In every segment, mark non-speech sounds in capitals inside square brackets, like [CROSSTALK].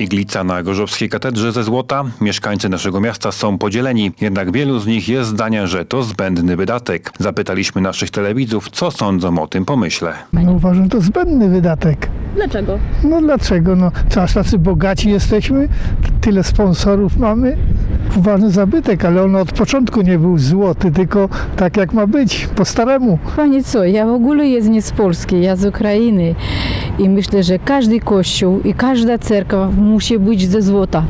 Iglica na Gorzowskiej Katedrze ze złota. Mieszkańcy naszego miasta są podzieleni, jednak wielu z nich jest zdania, że to zbędny wydatek. Zapytaliśmy naszych telewidzów, co sądzą o tym pomyśle. No uważam, że to zbędny wydatek. Dlaczego? No dlaczego? No, co aż tacy bogaci jesteśmy? Tyle sponsorów mamy? Uważny zabytek, ale on od początku nie był złoty, tylko tak jak ma być, po staremu. Panie co, ja w ogóle jestem nie z Polski, ja z Ukrainy i myślę, że każdy kościół i każda cerkwa musi być ze złota,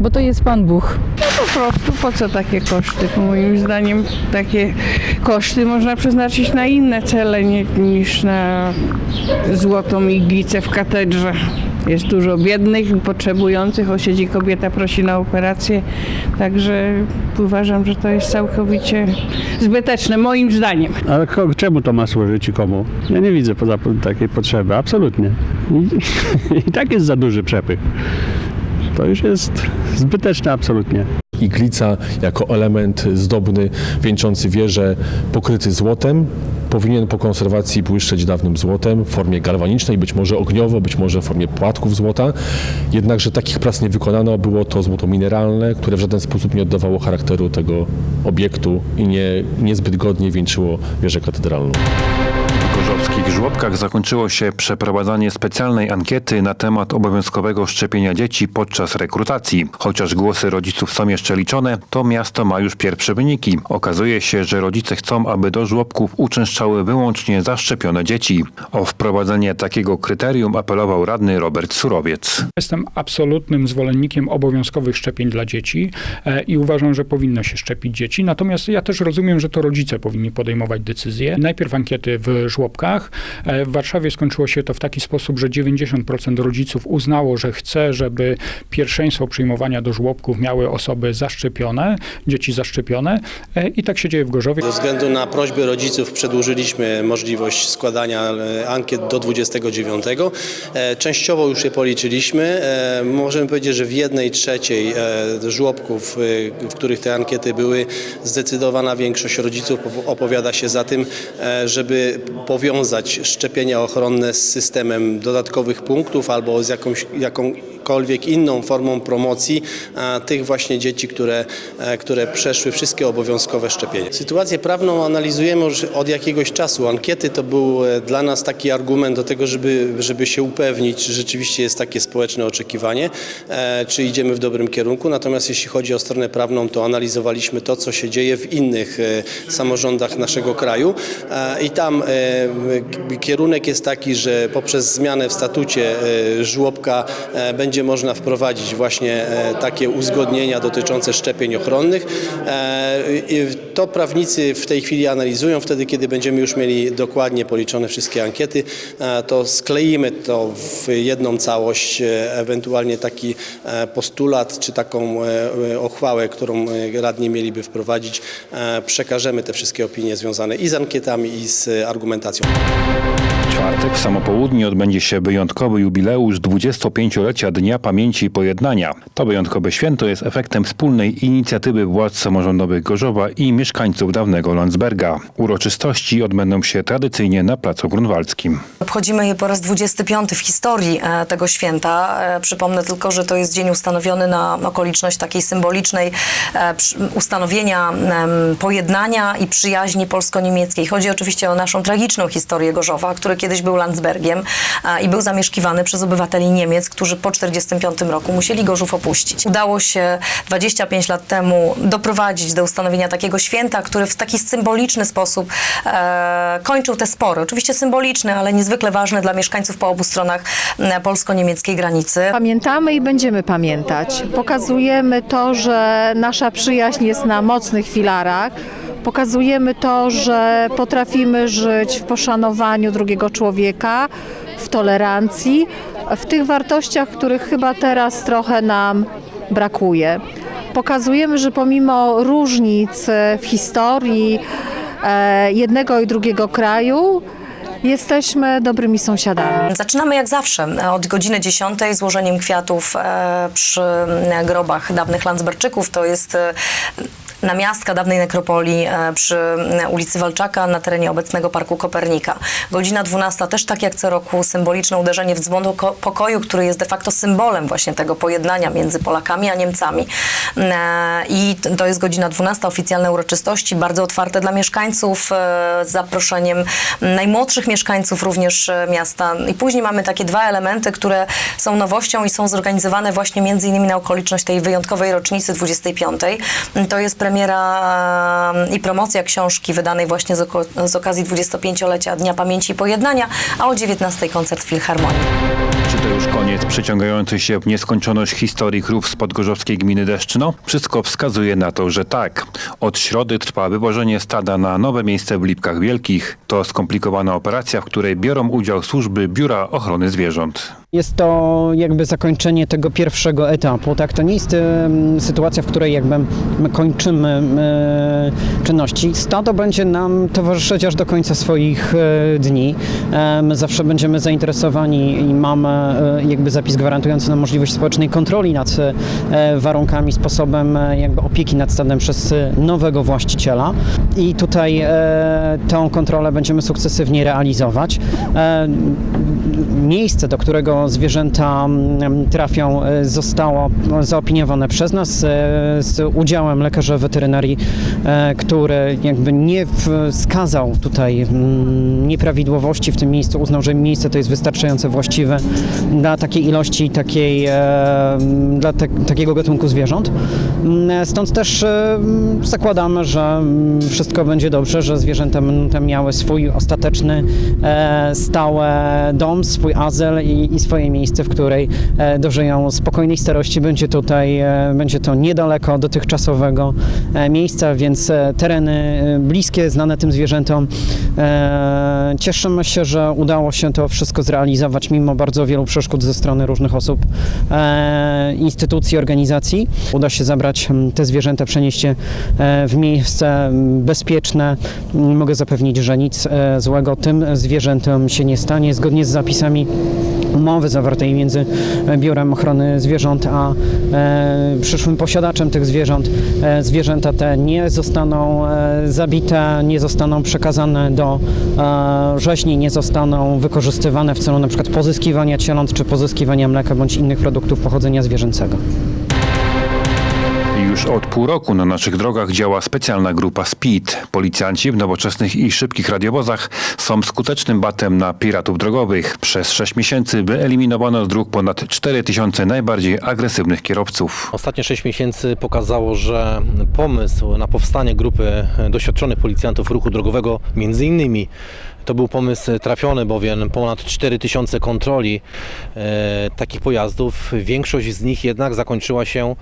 bo to jest Pan Bóg. Po prostu po co takie koszty? Moim zdaniem takie koszty można przeznaczyć na inne cele niż na złotą iglicę w katedrze. Jest dużo biednych, potrzebujących, o siedzi kobieta prosi na operację, także uważam, że to jest całkowicie zbyteczne, moim zdaniem. Ale ko- czemu to ma służyć i komu? Ja nie widzę poza takiej potrzeby, absolutnie. I, [LAUGHS] I tak jest za duży przepych. To już jest zbyteczne absolutnie. Iglica jako element zdobny, wieńczący wieżę, pokryty złotem, powinien po konserwacji błyszczeć dawnym złotem w formie galwanicznej, być może ogniowo, być może w formie płatków złota. Jednakże takich prac nie wykonano, było to złoto mineralne, które w żaden sposób nie oddawało charakteru tego obiektu i nie, niezbyt godnie wieńczyło wieżę katedralną. W gorzowskich żłobkach zakończyło się przeprowadzanie specjalnej ankiety na temat obowiązkowego szczepienia dzieci podczas rekrutacji. Chociaż głosy rodziców są jeszcze liczone, to miasto ma już pierwsze wyniki. Okazuje się, że rodzice chcą, aby do żłobków uczęszczały wyłącznie zaszczepione dzieci. O wprowadzenie takiego kryterium apelował radny Robert Surowiec. Jestem absolutnym zwolennikiem obowiązkowych szczepień dla dzieci e, i uważam, że powinno się szczepić dzieci. Natomiast ja też rozumiem, że to rodzice powinni podejmować decyzje. Najpierw ankiety w żłobkach. E, W Warszawie skończyło się to w taki sposób, że 90% rodziców uznało, że chce, żeby pierwszeństwo przyjmowania do żłobków miały osoby zaszczepione, dzieci zaszczepione e, i tak się dzieje w Gorzowie. Ze względu na prośby rodziców przedłużyliśmy możliwość składania e, ankiet do 29. E, Częściowo już je policzyliśmy. Możemy powiedzieć, że w jednej trzeciej żłobków, w których te ankiety były, zdecydowana większość rodziców op- opowiada się za tym, żeby powiązać szczepienia ochronne z systemem dodatkowych punktów albo z jakąś, jakąkolwiek inną formą promocji tych właśnie dzieci, które, e, które przeszły wszystkie obowiązkowe szczepienia. Sytuację prawną analizujemy już od jakiegoś czasu. Ankiety to był e, dla nas taki argument do tego, żeby, żeby się upewnić, czy rzeczywiście jest takie społeczne oczekiwanie, e, czy idziemy w dobrym kierunku. Natomiast jeśli chodzi o stronę prawną, to analizowaliśmy to, co się dzieje w innych samorządach naszego kraju i tam kierunek jest taki, że poprzez zmianę w statucie żłobka e, będzie można wprowadzić właśnie e, takie uzgodnienia dotyczące szczepień ochronnych. To prawnicy w tej chwili analizują. Wtedy, kiedy będziemy już mieli dokładnie policzone wszystkie ankiety, e, to skleimy to w jedną całość, e, ewentualnie taki e, postulat czy taką ochwałę, którą radni mieliby wprowadzić. Przekażemy te wszystkie opinie związane i z ankietami, i z argumentacją. Czwartek w samopołudnie odbędzie się wyjątkowy jubileusz 25-lecia Dnia Pamięci i Pojednania. To wyjątkowe święto jest efektem wspólnej inicjatywy władz samorządowych Gorzowa i mieszkańców dawnego Landsberga. Uroczystości odbędą się tradycyjnie na Placu Grunwaldzkim. Obchodzimy je po raz 25 w historii e, tego święta. E, Przypomnę tylko, że to jest dzień ustanowiony na okoliczność takiej symbolicznej e, ustanowienia pojednania i przyjaźni polsko-niemieckiej. Chodzi oczywiście o naszą tragiczną historię Gorzowa, który kiedyś był Landsbergiem i był zamieszkiwany przez obywateli Niemiec, którzy po 1945 roku musieli Gorzów opuścić. Udało się 25 lat temu doprowadzić do ustanowienia takiego święta, który w taki symboliczny sposób e, kończył te spory. Oczywiście symboliczny, ale niezwykle ważny dla mieszkańców po obu stronach m, polsko-niemieckiej granicy. Pamiętamy i będziemy pamiętać. Pokazujemy to, że nasza przyjaźń jest na mocnych filarach. Pokazujemy to, że potrafimy żyć w poszanowaniu drugiego człowieka, w tolerancji, w tych wartościach, których chyba teraz trochę nam brakuje. Pokazujemy, że pomimo różnic e, w historii e, jednego i drugiego kraju, jesteśmy dobrymi sąsiadami. Zaczynamy jak zawsze e, od godziny 10 złożeniem kwiatów przy grobach dawnych Landsberczyków. To jest namiastka dawnej nekropolii e, przy e, ulicy Walczaka na terenie obecnego Parku Kopernika. Godzina 12 też tak jak co roku symboliczne uderzenie w dzwon pokoju, który jest de facto symbolem właśnie tego pojednania między Polakami a Niemcami. E, I to jest godzina 12, oficjalne uroczystości, bardzo otwarte dla mieszkańców, z zaproszeniem najmłodszych mieszkańców również miasta. I później mamy takie dwa elementy, które są nowością i są zorganizowane właśnie między innymi na okoliczność tej wyjątkowej rocznicy 25. To jest premiera i promocja książki wydanej właśnie z, z okazji 25-lecia Dnia Pamięci i Pojednania, a o 19 koncert Filharmonii. Czy to już koniec przeciągającej się w nieskończoność historii krów z podgorzowskiej gminy Deszczyno? Wszystko wskazuje na to, że tak. Od środy trwa wywożenie stada na nowe miejsce w Lipkach Wielkich. To skomplikowana operacja, w której biorą udział służby Biura Ochrony Zwierząt. Jest to jakby zakończenie tego pierwszego etapu, tak? To nie jest sytuacja, w której jakby my kończymy czynności. Stado będzie nam towarzyszyć aż do końca swoich e, dni. My zawsze będziemy zainteresowani i mamy e, jakby zapis gwarantujący nam możliwość społecznej kontroli nad e, warunkami, sposobem jakby opieki nad stadem przez nowego właściciela. I tutaj e, tą kontrolę będziemy sukcesywnie realizować. Miejsce, do którego zwierzęta mm, trafią, e, zostało zaopiniowane przez nas e, z udziałem lekarza weterynarii, e, który jakby nie wskazał tutaj mm, nieprawidłowości w tym miejscu, uznał, że miejsce to jest wystarczająco właściwe dla takiej ilości, takiej, e, dla te, takiego gatunku zwierząt. Mm, Stąd też zakładamy, że mm, wszystko będzie dobrze, że zwierzęta będą miały swój ostateczny, stałe dom, swój azyl i, i swoje miejsce, w której e, dożyją spokojnej starości. Będzie tutaj, e, będzie to niedaleko dotychczasowego e, miejsca, więc tereny bliskie, znane tym zwierzętom. Cieszymy się, że udało się to wszystko zrealizować mimo bardzo wielu przeszkód ze strony różnych osób, instytucji, organizacji. Uda się zabrać te zwierzęta, przenieść je w miejsce bezpieczne. Mogę zapewnić, że nic złego tym zwierzętom się nie stanie. Zgodnie z zapisami umowy zawartej między Biurem Ochrony Zwierząt a e, przyszłym posiadaczem tych zwierząt. E, zwierzęta te nie zostaną e, zabite, nie zostaną przekazane do e, rzeźni, nie zostaną wykorzystywane w celu przykład pozyskiwania cieląt czy pozyskiwania mleka bądź innych produktów pochodzenia zwierzęcego. Już od pół roku na naszych drogach działa specjalna grupa SPEED. Policjanci w nowoczesnych i szybkich radiowozach są skutecznym batem na piratów drogowych. Przez 6 miesięcy wyeliminowano z dróg ponad 4 tysiące najbardziej agresywnych kierowców. Ostatnie 6 miesięcy pokazało, że pomysł na powstanie grupy doświadczonych policjantów ruchu drogowego, między innymi to był pomysł trafiony, bowiem ponad 4000 kontroli e, takich pojazdów, większość z nich jednak zakończyła się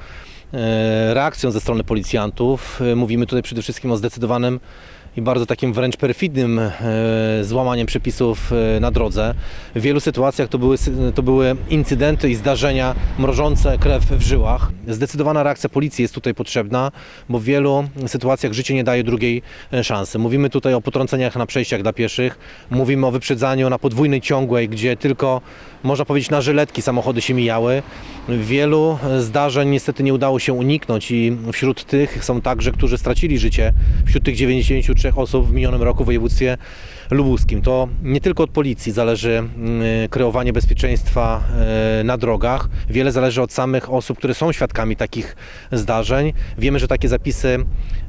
reakcją ze strony policjantów. E, Mówimy tutaj przede wszystkim o zdecydowanym i bardzo takim wręcz perfidnym e, złamaniem przepisów e, na drodze. W wielu sytuacjach to były, to były incydenty i zdarzenia mrożące krew w żyłach. Zdecydowana reakcja policji jest tutaj potrzebna, bo w wielu sytuacjach życie nie daje drugiej e, szansy. Mówimy tutaj o potrąceniach na przejściach dla pieszych, mówimy o wyprzedzaniu na podwójnej ciągłej, gdzie tylko można powiedzieć na żyletki samochody się mijały. Wielu zdarzeń niestety nie udało się uniknąć i wśród tych są także, którzy stracili życie, wśród tych 93 osób w minionym roku w województwie lubuskim. To nie tylko od policji zależy mm, kreowanie bezpieczeństwa e, na drogach. Wiele zależy od samych osób, które są świadkami takich zdarzeń. Wiemy, że takie zapisy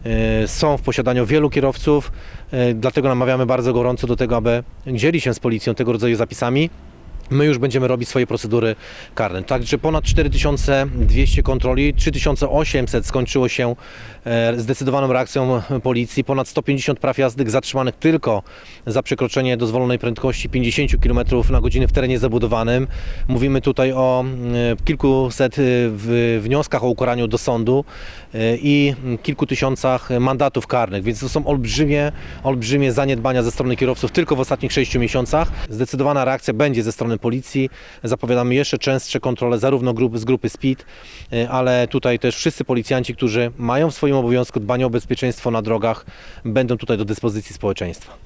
e, są w posiadaniu wielu kierowców, e, dlatego namawiamy bardzo gorąco do tego, aby dzieli się z policją tego rodzaju zapisami. My już będziemy robić swoje procedury karne. Także ponad 4200 kontroli, 3800 skończyło się e, zdecydowaną reakcją policji, ponad 150 praw jazdy zatrzymanych tylko za przekroczenie dozwolonej prędkości 50 km na godzinę w terenie zabudowanym. Mówimy tutaj o e, kilkuset e, wnioskach o ukaraniu do sądu i kilku tysiącach mandatów karnych, więc to są olbrzymie, olbrzymie zaniedbania ze strony kierowców tylko w ostatnich 6 miesiącach. Zdecydowana reakcja będzie ze strony policji. Zapowiadamy jeszcze częstsze kontrole zarówno grupy, z grupy SPID, y, ale tutaj też wszyscy policjanci, którzy mają w swoim obowiązku dbanie o bezpieczeństwo na drogach, będą tutaj do dyspozycji społeczeństwa.